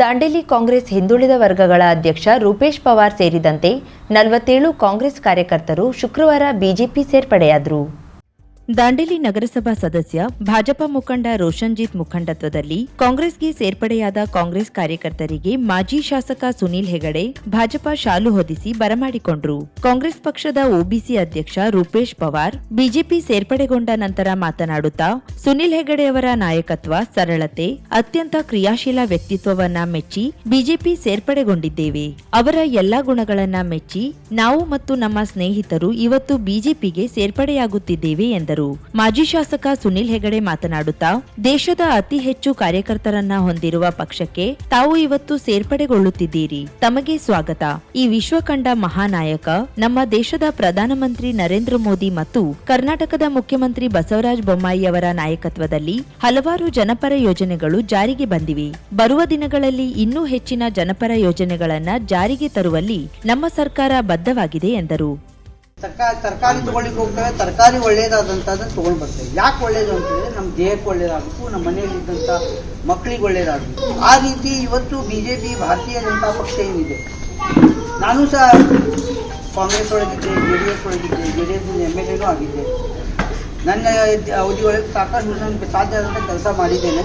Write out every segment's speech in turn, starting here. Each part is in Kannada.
ದಾಂಡೇಲಿ ಕಾಂಗ್ರೆಸ್ ಹಿಂದುಳಿದ ವರ್ಗಗಳ ಅಧ್ಯಕ್ಷ ರೂಪೇಶ್ ಪವಾರ್ ಸೇರಿದಂತೆ ನಲವತ್ತೇಳು ಕಾಂಗ್ರೆಸ್ ಕಾರ್ಯಕರ್ತರು ಶುಕ್ರವಾರ ಬಿಜೆಪಿ ಸೇರ್ಪಡೆಯಾದರು. ದಾಂಡೇಲಿ ನಗರಸಭಾ ಸದಸ್ಯ ಭಾಜಪಾ ಮುಖಂಡ ರೋಷನ್ಜಿತ್ ಮುಖಂಡತ್ವದಲ್ಲಿ ಕಾಂಗ್ರೆಸ್ಗೆ ಸೇರ್ಪಡೆಯಾದ ಕಾಂಗ್ರೆಸ್ ಕಾರ್ಯಕರ್ತರಿಗೆ ಮಾಜಿ ಶಾಸಕ ಸುನೀಲ್ ಹೆಗಡೆ ಭಾಜಪಾ ಶಾಲು ಹೊದಿಸಿ ಬರಮಾಡಿಕೊಂಡ್ರು. ಕಾಂಗ್ರೆಸ್ ಪಕ್ಷದ ಒಬಿಸಿ ಅಧ್ಯಕ್ಷ ರೂಪೇಶ್ ಪವಾರ್ ಬಿಜೆಪಿ ಸೇರ್ಪಡೆಗೊಂಡ ನಂತರ ಮಾತನಾಡುತ್ತಾ, ಸುನೀಲ್ ಹೆಗಡೆಯವರ ನಾಯಕತ್ವ, ಸರಳತೆ, ಅತ್ಯಂತ ಕ್ರಿಯಾಶೀಲ ವ್ಯಕ್ತಿತ್ವವನ್ನ ಮೆಚ್ಚಿ ಬಿಜೆಪಿ ಸೇರ್ಪಡೆಗೊಂಡಿದ್ದೇವೆ. ಅವರ ಎಲ್ಲಾ ಗುಣಗಳನ್ನ ಮೆಚ್ಚಿ ನಾವು ಮತ್ತು ನಮ್ಮ ಸ್ನೇಹಿತರು ಇವತ್ತು ಬಿಜೆಪಿಗೆ ಸೇರ್ಪಡೆಯಾಗುತ್ತಿದ್ದೇವೆ ಎಂದರು. ಮಾಜಿ ಶಾಸಕ ಸುನಿಲ್ ಹೆಗಡೆ ಮಾತನಾಡುತ್ತಾ, ದೇಶದ ಅತಿ ಹೆಚ್ಚು ಕಾರ್ಯಕರ್ತರನ್ನ ಹೊಂದಿರುವ ಪಕ್ಷಕ್ಕೆ ತಾವು ಇವತ್ತು ಸೇರ್ಪಡೆಗೊಳ್ಳುತ್ತಿದ್ದೀರಿ. ತಮಗೆ ಸ್ವಾಗತ. ಈ ವಿಶ್ವ ಕಂಡ ಮಹಾನಾಯಕ, ನಮ್ಮ ದೇಶದ ಪ್ರಧಾನಮಂತ್ರಿ ನರೇಂದ್ರ ಮೋದಿ ಮತ್ತು ಕರ್ನಾಟಕದ ಮುಖ್ಯಮಂತ್ರಿ ಬಸವರಾಜ ಬೊಮ್ಮಾಯಿ ಅವರ ನಾಯಕತ್ವದಲ್ಲಿ ಹಲವಾರು ಜನಪರ ಯೋಜನೆಗಳು ಜಾರಿಗೆ ಬಂದಿವೆ. ಬರುವ ದಿನಗಳಲ್ಲಿ ಇನ್ನೂ ಹೆಚ್ಚಿನ ಜನಪರ ಯೋಜನೆಗಳನ್ನು ಜಾರಿಗೆ ತರುವಲ್ಲಿ ನಮ್ಮ ಸರ್ಕಾರ ಬದ್ಧವಾಗಿದೆ ಎಂದರು. ತರಕಾರಿ ತರಕಾರಿ ತಗೊಳ್ಳಿಕ್ಕೆ ಹೋಗ್ತೇವೆ, ತರಕಾರಿ ಒಳ್ಳೇದಾದಂಥದ್ದನ್ನು ತೊಗೊಂಡು ಬರ್ತೇವೆ ಯಾಕೆ ಒಳ್ಳೇದು ಅಂತ ಹೇಳಿದ್ರೆ ನಮ್ಮ ದೇಹಕ್ಕೆ ಒಳ್ಳೇದಾಗಬೇಕು ನಮ್ಮ ಮನೆಯಲ್ಲಿದ್ದಂಥ ಮಕ್ಕಳಿಗೆ ಒಳ್ಳೇದಾಗಬೇಕು. ಆ ರೀತಿ ಇವತ್ತು ಬಿ ಜೆ ಪಿ ಭಾರತೀಯ ಜನತಾ ಪಕ್ಷ ಏನಿದೆ? ನಾನು ಸಹ ಕಾಂಗ್ರೆಸ್ ಒಳಗಿದ್ದೆ, J D S ಒಳಗಿದ್ದೆ, J D S M L ಎನೂ ಆಗಿದ್ದೆ. ನನ್ನ ಅವಧಿ ಒಳಗೆ ಸಾಕಷ್ಟು ಸಾಧ್ಯ ಆದಂಥ ಕೆಲಸ ಮಾಡಿದ್ದೇನೆ.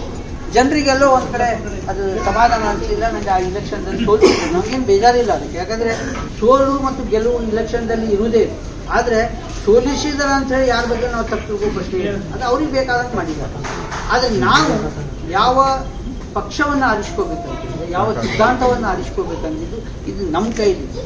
ಜನರಿಗೆಲ್ಲೋ ಒಂದು ಕಡೆ ಅದು ಸಮಾಧಾನ ಅನಿಸಿಲ್ಲ ನನಗೆ ಆ ಇಲೆಕ್ಷನ್ದಲ್ಲಿ ಸೋಲ್ಸಿದ್ರು ನಮಗೇನು ಬೇಜಾರಿಲ್ಲ ಅದಕ್ಕೆ. ಯಾಕಂದರೆ ಸೋಲು ಮತ್ತು ಗೆಲುವು ಇಲೆಕ್ಷನ್ದಲ್ಲಿ ಇರುವುದೇ ಆದ್ರೆ ಸೋಲಿಸಿದಾರ ಅಂತ ಹೇಳಿ ಯಾರ ಬಗ್ಗೆ ನಾವು ತಪ್ಪು ತಿಳ್ಕೋ ಪ್ರಶ್ನೆ ಅದು ಅವ್ರಿಗೆ ಬೇಕಾದಂಗೆ ಮಾಡಿದ್ದಾರೆ. ಆದರೆ ನಾವು ಯಾವ ಪಕ್ಷವನ್ನು ಆರಿಸ್ಕೋಬೇಕಂತಿದ್ರೆ ಯಾವ ಸಿದ್ಧಾಂತವನ್ನು ಆರಿಸ್ಕೋಬೇಕಂತಿದ್ದು ಇದು ನಮ್ಮ ಕೈಲಿದೆ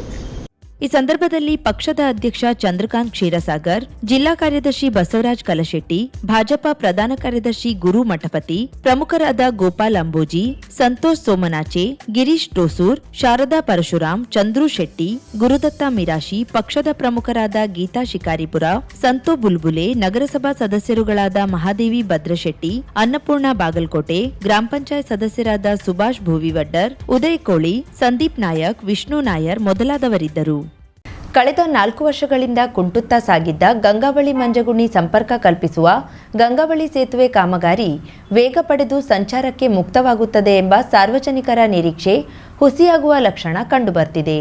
ಈ ಸಂದರ್ಭದಲ್ಲಿ ಪಕ್ಷದ ಅಧ್ಯಕ್ಷ ಚಂದ್ರಕಾಂತ್ ಕ್ಷೀರಸಾಗರ್, ಜಿಲ್ಲಾ ಕಾರ್ಯದರ್ಶಿ ಬಸವರಾಜ್ ಕಲಶೆಟ್ಟಿ, ಭಾಜಪ ಪ್ರಧಾನ ಕಾರ್ಯದರ್ಶಿ ಗುರು ಮಠಪತಿ, ಪ್ರಮುಖರಾದ ಗೋಪಾಲ್ ಅಂಬೋಜಿ, ಸಂತೋಷ್ ಸೋಮನಾಚೆ, ಗಿರೀಶ್ ಟೋಸೂರ್ ಶಾರದಾ ಪರಶುರಾಮ್, ಚಂದ್ರು ಶೆಟ್ಟಿ, ಗುರುದತ್ತ ಮಿರಾಶಿ, ಪಕ್ಷದ ಪ್ರಮುಖರಾದ ಗೀತಾ ಶಿಕಾರಿಪುರ, ಸಂತೋ ಬುಲ್ಬುಲೆ, ನಗರಸಭಾ ಸದಸ್ಯರುಗಳಾದ ಮಹಾದೇವಿ ಭದ್ರಶೆಟ್ಟಿ, ಅನ್ನಪೂರ್ಣ ಬಾಗಲಕೋಟೆ, ಗ್ರಾಮ ಪಂಚಾಯತ್ ಸದಸ್ಯರಾದ ಸುಭಾಷ್ ಭೂವಿವಡ್ಡರ್, ಉದಯ್ ಕೋಳಿ, ಸಂದೀಪ್ ನಾಯಕ್, ವಿಷ್ಣು ನಾಯರ್ ಮೊದಲಾದವರಿದ್ದರು. ಕಳೆದ ನಾಲ್ಕು ವರ್ಷಗಳಿಂದ ಕುಂಟುತ್ತಾ ಸಾಗಿದ್ದ ಗಂಗಾವಳಿ ಮಂಜಗುಣಿ ಸಂಪರ್ಕ ಕಲ್ಪಿಸುವ ಗಂಗಾವಳಿ ಸೇತುವೆ ಕಾಮಗಾರಿ ವೇಗ ಪಡೆದು ಸಂಚಾರಕ್ಕೆ ಮುಕ್ತವಾಗುತ್ತದೆ ಎಂಬ ಸಾರ್ವಜನಿಕರ ನಿರೀಕ್ಷೆ ಹುಸಿಯಾಗುವ ಲಕ್ಷಣ ಕಂಡುಬರ್ತಿದೆ.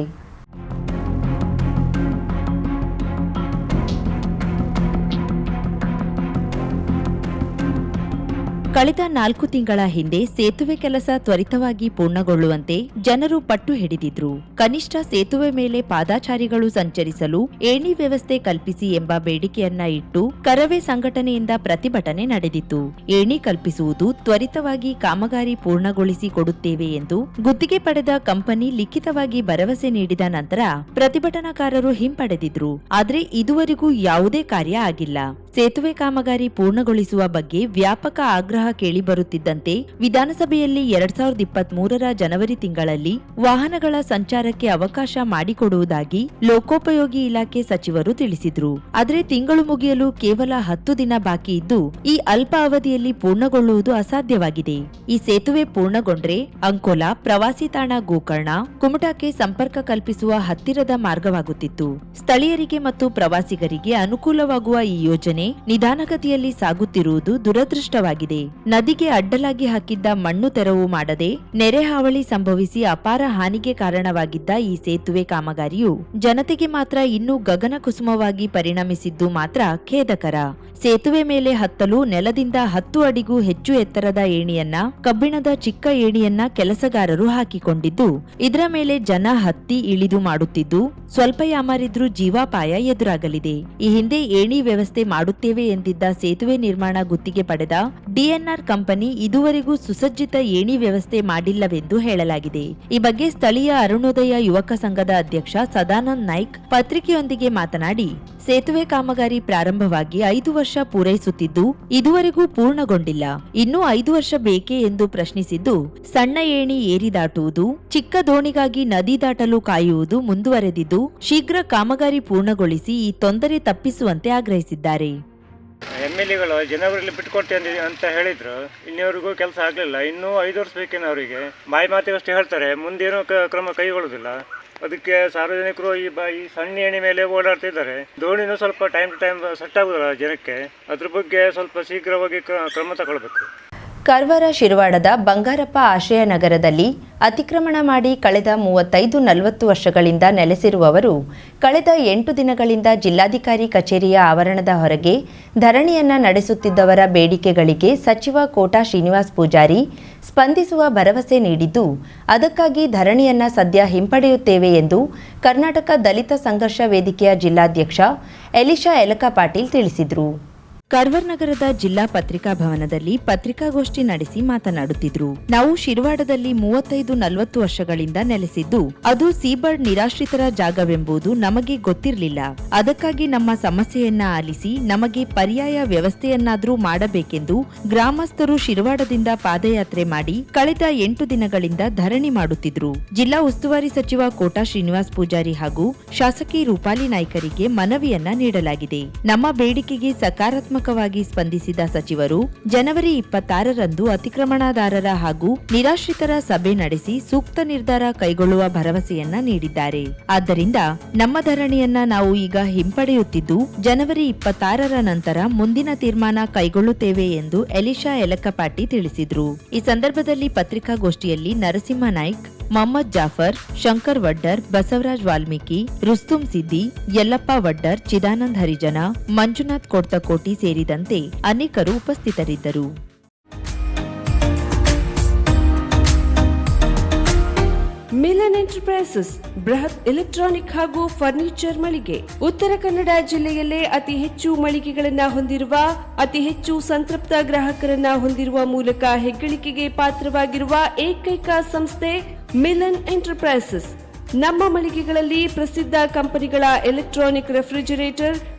ಕಳೆದ ನಾಲ್ಕು ತಿಂಗಳ ಹಿಂದೆ ಸೇತುವೆ ಕೆಲಸ ತ್ವರಿತವಾಗಿ ಪೂರ್ಣಗೊಳ್ಳುವಂತೆ ಜನರು ಪಟ್ಟು ಹಿಡಿದಿದ್ರು. ಕನಿಷ್ಠ ಸೇತುವೆ ಮೇಲೆ ಪಾದಾಚಾರಿಗಳು ಸಂಚರಿಸಲು ಏಣಿ ವ್ಯವಸ್ಥೆ ಕಲ್ಪಿಸಿ ಎಂಬ ಬೇಡಿಕೆಯನ್ನ ಇಟ್ಟು ಕರವೇ ಸಂಘಟನೆಯಿಂದ ಪ್ರತಿಭಟನೆ ನಡೆದಿತ್ತು. ಏಣಿ ಕಲ್ಪಿಸುವುದು ತ್ವರಿತವಾಗಿ ಕಾಮಗಾರಿ ಪೂರ್ಣಗೊಳಿಸಿ ಕೊಡುತ್ತೇವೆ ಎಂದು ಗುತ್ತಿಗೆ ಪಡೆದ ಕಂಪನಿ ಲಿಖಿತವಾಗಿ ಭರವಸೆ ನೀಡಿದ ನಂತರ ಪ್ರತಿಭಟನಾಕಾರರು ಹಿಂಪಡೆದಿದ್ರು. ಆದರೆ ಇದುವರೆಗೂ ಯಾವುದೇ ಕಾರ್ಯ ಆಗಿಲ್ಲ. ಸೇತುವೆ ಕಾಮಗಾರಿ ಪೂರ್ಣಗೊಳಿಸುವ ಬಗ್ಗೆ ವ್ಯಾಪಕ ಆಗ್ರಹ ಕೇಳಿಬರುತ್ತಿದ್ದಂತೆ ವಿಧಾನಸಭೆಯಲ್ಲಿ ಎರಡ್ ಸಾವಿರದ ಇಪ್ಪತ್ತ್ ಮೂರರ ಜನವರಿ ತಿಂಗಳಲ್ಲಿ ವಾಹನಗಳ ಸಂಚಾರಕ್ಕೆ ಅವಕಾಶ ಮಾಡಿಕೊಡುವುದಾಗಿ ಲೋಕೋಪಯೋಗಿ ಇಲಾಖೆ ಸಚಿವರು ತಿಳಿಸಿದ್ರು. ಆದರೆ ತಿಂಗಳು ಮುಗಿಯಲು ಕೇವಲ ಹತ್ತು ದಿನ ಬಾಕಿ ಇದ್ದು, ಈ ಅಲ್ಪ ಅವಧಿಯಲ್ಲಿ ಪೂರ್ಣಗೊಳ್ಳುವುದು ಅಸಾಧ್ಯವಾಗಿದೆ. ಈ ಸೇತುವೆ ಪೂರ್ಣಗೊಂಡ್ರೆ ಅಂಕೋಲಾ, ಪ್ರವಾಸಿ ತಾಣ ಗೋಕರ್ಣ, ಕುಮಟಾಕ್ಕೆ ಸಂಪರ್ಕ ಕಲ್ಪಿಸುವ ಹತ್ತಿರದ ಮಾರ್ಗವಾಗುತ್ತಿತ್ತು. ಸ್ಥಳೀಯರಿಗೆ ಮತ್ತು ಪ್ರವಾಸಿಗರಿಗೆ ಅನುಕೂಲವಾಗುವ ಈ ಯೋಜನೆ ನಿಧಾನಗತಿಯಲ್ಲಿ ಸಾಗುತ್ತಿರುವುದು ದುರದೃಷ್ಟವಾಗಿದೆ. ನದಿಗೆ ಅಡ್ಡಲಾಗಿ ಹಾಕಿದ್ದ ಮಣ್ಣು ತೆರವು ಮಾಡದೆ ನೆರೆ ಹಾವಳಿ ಸಂಭವಿಸಿ ಅಪಾರ ಹಾನಿಗೆ ಕಾರಣವಾಗಿದ್ದ ಈ ಸೇತುವೆ ಕಾಮಗಾರಿಯು ಜನತೆಗೆ ಮಾತ್ರ ಇನ್ನೂ ಗಗನ ಕುಸುಮವಾಗಿ ಪರಿಣಮಿಸಿದ್ದು ಮಾತ್ರ ಖೇದಕರ. ಸೇತುವೆ ಮೇಲೆ ಹತ್ತಲು ನೆಲದಿಂದ ಹತ್ತು ಅಡಿಗೂ ಹೆಚ್ಚು ಎತ್ತರದ ಏಣಿಯನ್ನ, ಕಬ್ಬಿಣದ ಚಿಕ್ಕ ಏಣಿಯನ್ನ ಕೆಲಸಗಾರರು ಹಾಕಿಕೊಂಡಿದ್ದು, ಇದರ ಮೇಲೆ ಜನ ಹತ್ತಿ ಇಳಿದು ಮಾಡುತ್ತಿದ್ದು ಸ್ವಲ್ಪ ಯಾಮಾರಿದ್ರೂ ಜೀವಾಪಾಯ ಎದುರಾಗಲಿದೆ. ಈ ಹಿಂದೆ ಏಣಿ ವ್ಯವಸ್ಥೆ ಮಾಡುತ್ತೇವೆ ಎಂದಿದ್ದ ಸೇತುವೆ ನಿರ್ಮಾಣ ಗುತ್ತಿಗೆ ಪಡೆದ ಡಿಎನ್ಆರ್ ಕಂಪನಿ ಇದುವರೆಗೂ ಸುಸಜ್ಜಿತ ಏಣಿ ವ್ಯವಸ್ಥೆ ಮಾಡಿಲ್ಲವೆಂದು ಹೇಳಲಾಗಿದೆ. ಈ ಬಗ್ಗೆ ಸ್ಥಳೀಯ ಅರುಣೋದಯ ಯುವಕ ಸಂಘದ ಅಧ್ಯಕ್ಷ ಸದಾನಂದ್ ನಾಯ್ಕ್ ಪತ್ರಿಕೆಯೊಂದಿಗೆ ಮಾತನಾಡಿ ಸೇತುವೆ ಕಾಮಗಾರಿ ಪ್ರಾರಂಭವಾಗಿ ಐದು ವರ್ಷ ಪೂರೈಸುತ್ತಿದ್ದು, ಇದುವರೆಗೂ ಪೂರ್ಣಗೊಂಡಿಲ್ಲ. ಇನ್ನೂ ಐದು ವರ್ಷ ಬೇಕೇ ಎಂದು ಪ್ರಶ್ನಿಸಿದ್ದು, ಸಣ್ಣ ಏಣಿ ಏರಿ ದಾಟುವುದು, ಚಿಕ್ಕ ದೋಣಿಗಾಗಿ ನದಿ ದಾಟಲು ಕಾಯುವುದು ಮುಂದುವರೆದಿದ್ದು, ಶೀಘ್ರ ಕಾಮಗಾರಿ ಪೂರ್ಣಗೊಳಿಸಿ ಈ ತೊಂದರೆ ತಪ್ಪಿಸುವಂತೆ ಆಗ್ರಹಿಸಿದ್ದಾರೆ. ಎಂ ಎಲ್ ಎಗಳು ಬಿಟ್ಕೊಡ್ತೇನೆ ಅಂತ ಹೇಳಿದ್ರು. ಇನ್ನಿವರೆಗೂ ಕೆಲಸ ಆಗಲಿಲ್ಲ. ಇನ್ನೂ ಐದು ವರ್ಷ ಬೇಕೇನು ಬಾಯಿ ಮಾತಿಗಷ್ಟು ಹೇಳ್ತಾರೆ. ಮುಂದೇನೂ ಕ್ರಮ ಕೈಗೊಳ್ಳುವುದಿಲ್ಲ ಅದಕ್ಕೆ ಸಾರ್ವಜನಿಕರು ಈ ಬ, ಈ ಸಣ್ಣ ಏಣಿ ಮೇಲೆ ಓಡಾಡ್ತಿದ್ದಾರೆ. ದೋಣಿನೂ ಸ್ವಲ್ಪ ಟೈಮ್ ಟು ಟೈಮ್ ಸೆಟ್ ಆಗೋದಿಲ್ಲ ಜನಕ್ಕೆ ಅದ್ರ ಬಗ್ಗೆ ಸ್ವಲ್ಪ ಶೀಘ್ರವಾಗಿ ಕ್ರ- ಕ್ರಮ ತಗೊಳ್ಬೇಕು. ಕಾರವಾರ ಶಿರವಾಡದ ಬಂಗಾರಪ್ಪ ಆಶ್ರಯ ನಗರದಲ್ಲಿ ಅತಿಕ್ರಮಣ ಮಾಡಿ ಕಳೆದ ಮೂವತ್ತೈದು ನಲವತ್ತು ವರ್ಷಗಳಿಂದ ನೆಲೆಸಿರುವವರು ಕಳೆದ ಎಂಟು ದಿನಗಳಿಂದ ಜಿಲ್ಲಾಧಿಕಾರಿ ಕಚೇರಿಯ ಆವರಣದ ಹೊರಗೆ ಧರಣಿಯನ್ನ ನಡೆಸುತ್ತಿದ್ದವರ ಬೇಡಿಕೆಗಳಿಗೆ ಸಚಿವ ಕೋಟಾ ಶ್ರೀನಿವಾಸ್ ಪೂಜಾರಿ ಸ್ಪಂದಿಸುವ ಭರವಸೆ ನೀಡಿದ್ದು, ಅದಕ್ಕಾಗಿ ಧರಣಿಯನ್ನ ಸದ್ಯ ಹಿಂಪಡೆಯುತ್ತೇವೆ ಎಂದು ಕರ್ನಾಟಕ ದಲಿತ ಸಂಘರ್ಷ ವೇದಿಕೆಯ ಜಿಲ್ಲಾಧ್ಯಕ್ಷ ಎಲಿಶಾ ಯಲಕ ಪಾಟೀಲ್ ತಿಳಿಸಿದರು. ಕಾರವಾರ ನಗರದ ಜಿಲ್ಲಾ ಪತ್ರಿಕಾ ಭವನದಲ್ಲಿ ಪತ್ರಿಕಾಗೋಷ್ಠಿ ನಡೆಸಿ ಮಾತನಾಡುತ್ತಿದ್ರು. ನಾವು ಶಿರ್ವಾಡದಲ್ಲಿ ಮೂವತ್ತೈದು ನಲವತ್ತು ವರ್ಷಗಳಿಂದ ನೆಲೆಸಿದ್ದು, ಅದು ಸೀಬರ್ಡ್ ನಿರಾಶ್ರಿತರ ಜಾಗವೆಂಬುದು ನಮಗೆ ಗೊತ್ತಿರಲಿಲ್ಲ. ಅದಕ್ಕಾಗಿ ನಮ್ಮ ಸಮಸ್ಯೆಯನ್ನ ಆಲಿಸಿ, ನಮಗೆ ಪರ್ಯಾಯ ವ್ಯವಸ್ಥೆಯನ್ನಾದ್ರೂ ಮಾಡಬೇಕೆಂದು ಗ್ರಾಮಸ್ಥರು ಶಿರ್ವಾಡದಿಂದ ಪಾದಯಾತ್ರೆ ಮಾಡಿ ಕಳೆದ ಎಂಟು ದಿನಗಳಿಂದ ಧರಣಿ ಮಾಡುತ್ತಿದ್ರು. ಜಿಲ್ಲಾ ಉಸ್ತುವಾರಿ ಸಚಿವ ಕೋಟಾ ಶ್ರೀನಿವಾಸ್ ಪೂಜಾರಿ ಹಾಗೂ ಶಾಸಕಿ ರೂಪಾಲಿ ನಾಯ್ಕರಿಗೆ ಮನವಿಯನ್ನ ನೀಡಲಾಗಿದೆ. ನಮ್ಮ ಬೇಡಿಕೆಗೆ ಸಕಾರಾತ್ಮಕವಾಗಿ ಸ್ಪಂದಿಸಿದ ಸಚಿವರು, ಜನವರಿ ಇಪ್ಪತ್ತಾರರಂದು ಅತಿಕ್ರಮಣದಾರರ ಹಾಗೂ ನಿರಾಶ್ರಿತರ ಸಭೆ ನಡೆಸಿ ಸೂಕ್ತ ನಿರ್ಧಾರ ಕೈಗೊಳ್ಳುವ ಭರವಸೆಯನ್ನ ನೀಡಿದ್ದಾರೆ. ಆದ್ದರಿಂದ ನಮ್ಮ ಧರಣಿಯನ್ನ ನಾವು ಈಗ ಹಿಂಪಡೆಯುತ್ತಿದ್ದು, ಜನವರಿ ಇಪ್ಪತ್ತಾರರ ನಂತರ ಮುಂದಿನ ತೀರ್ಮಾನ ಕೈಗೊಳ್ಳುತ್ತೇವೆ ಎಂದು ಎಲಿಶಾ ಯಲಕಪಾಟಿ ತಿಳಿಸಿದ್ರು. ಈ ಸಂದರ್ಭದಲ್ಲಿ ಪತ್ರಿಕಾಗೋಷ್ಠಿಯಲ್ಲಿ ನರಸಿಂಹ ನಾಯ್ಕ್ ಮೊಹಮ್ಮದ್ ಜಾಫರ್, ಶಂಕರ್ ವಡ್ಡರ್, ಬಸವರಾಜ್ ವಾಲ್ಮೀಕಿ, ರುಸ್ತುಂ ಸಿದ್ದಿ, ಯಲ್ಲಪ್ಪ ವಡ್ಡರ್, ಚಿದಾನಂದ್ ಹರಿಜನ, ಮಂಜುನಾಥ್ ಕೊಡ್ತಕೋಟಿ ಸೇರಿದಂತೆ ಅನೇಕರು ಉಪಸ್ಥಿತರಿದ್ದರು. ಮಿಲನ್ ಎಂಟರ್ಪ್ರೈಸಸ್, ಬೃಹತ್ ಎಲೆಕ್ಟ್ರಾನಿಕ್ ಹಾಗೂ ಫರ್ನಿಚರ್ ಮಳಿಗೆ. ಉತ್ತರ ಕನ್ನಡ ಜಿಲ್ಲೆಯಲ್ಲೇ ಅತಿ ಹೆಚ್ಚು ಮಳಿಗೆಗಳನ್ನ ಹೊಂದಿರುವ, ಅತಿ ಹೆಚ್ಚು ಸಂತೃಪ್ತ ಗ್ರಾಹಕರನ್ನ ಹೊಂದಿರುವ ಮೂಲಕ ಹೆಗ್ಗಳಿಕೆಗೆ ಪಾತ್ರವಾಗಿರುವ ಏಕೈಕ ಸಂಸ್ಥೆ ಮಿಲನ್ ಎಂಟರ್ಪ್ರೈಸಸ್. ನಮ್ಮ ಮಳಿಗೆಗಳಲ್ಲಿ ಪ್ರಸಿದ್ಧ ಕಂಪನಿಗಳ electronic refrigerator